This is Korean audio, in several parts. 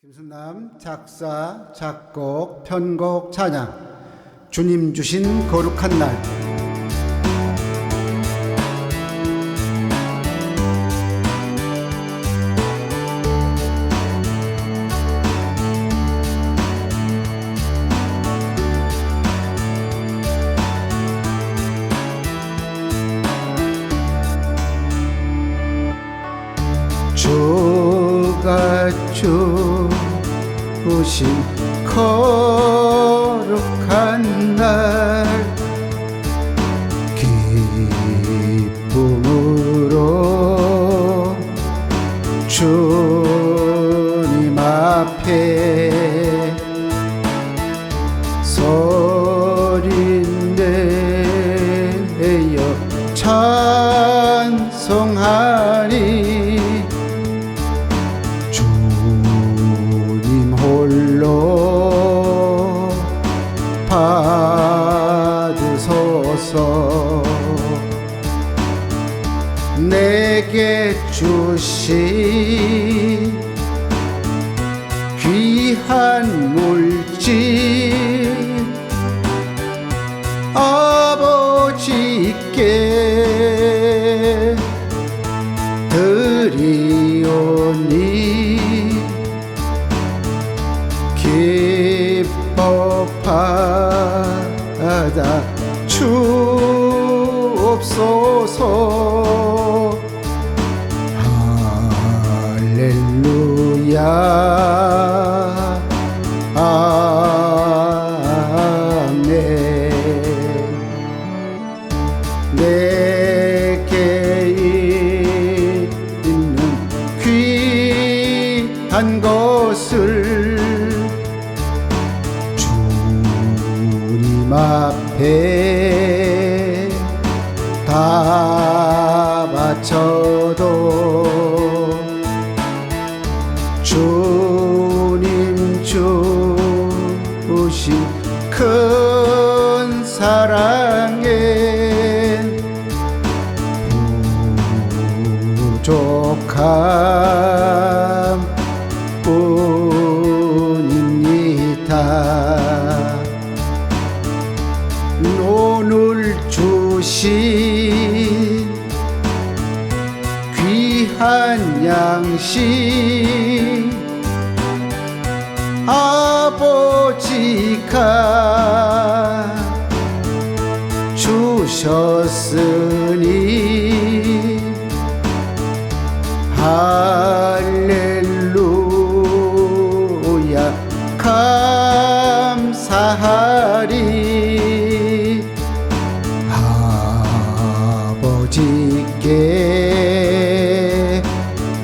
김순남 작사, 작곡, 편곡, 찬양. 주님 주신 거룩한 날. 주 가 주신 거룩한 날 기쁨으로 주님 앞에 소리내어 찬송하니 받으소서. 내게 주신 귀한 물질 아버지께 받아 주옵소서. 할렐루야. 아멘. 내게 있는 귀한 것을 주님 앞에 다 바쳐도 주님 주신 큰 사랑에 부족함 오늘 주신 귀한 양식 아버지가 주셨으니. 할렐루야. 감사하리 아버지께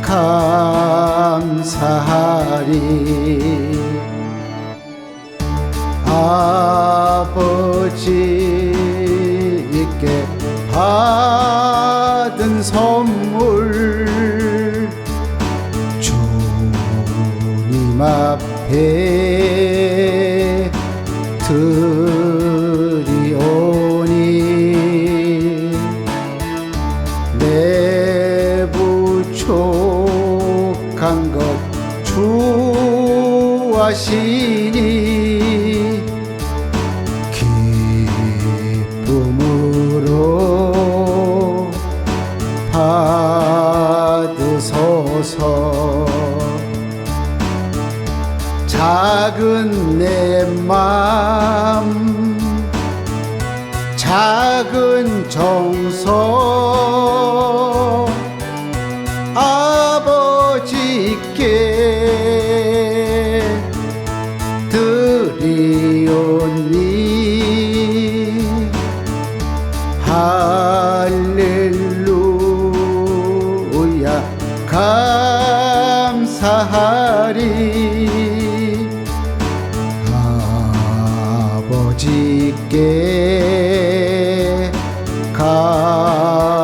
감사하리. 아버지께 받은 선물 주님 앞에 드 하시니 기쁨으로 받으소서. 작은 내맘 작은 정성 드리오니? 할렐루야 감사하리. 아버지께 감사하리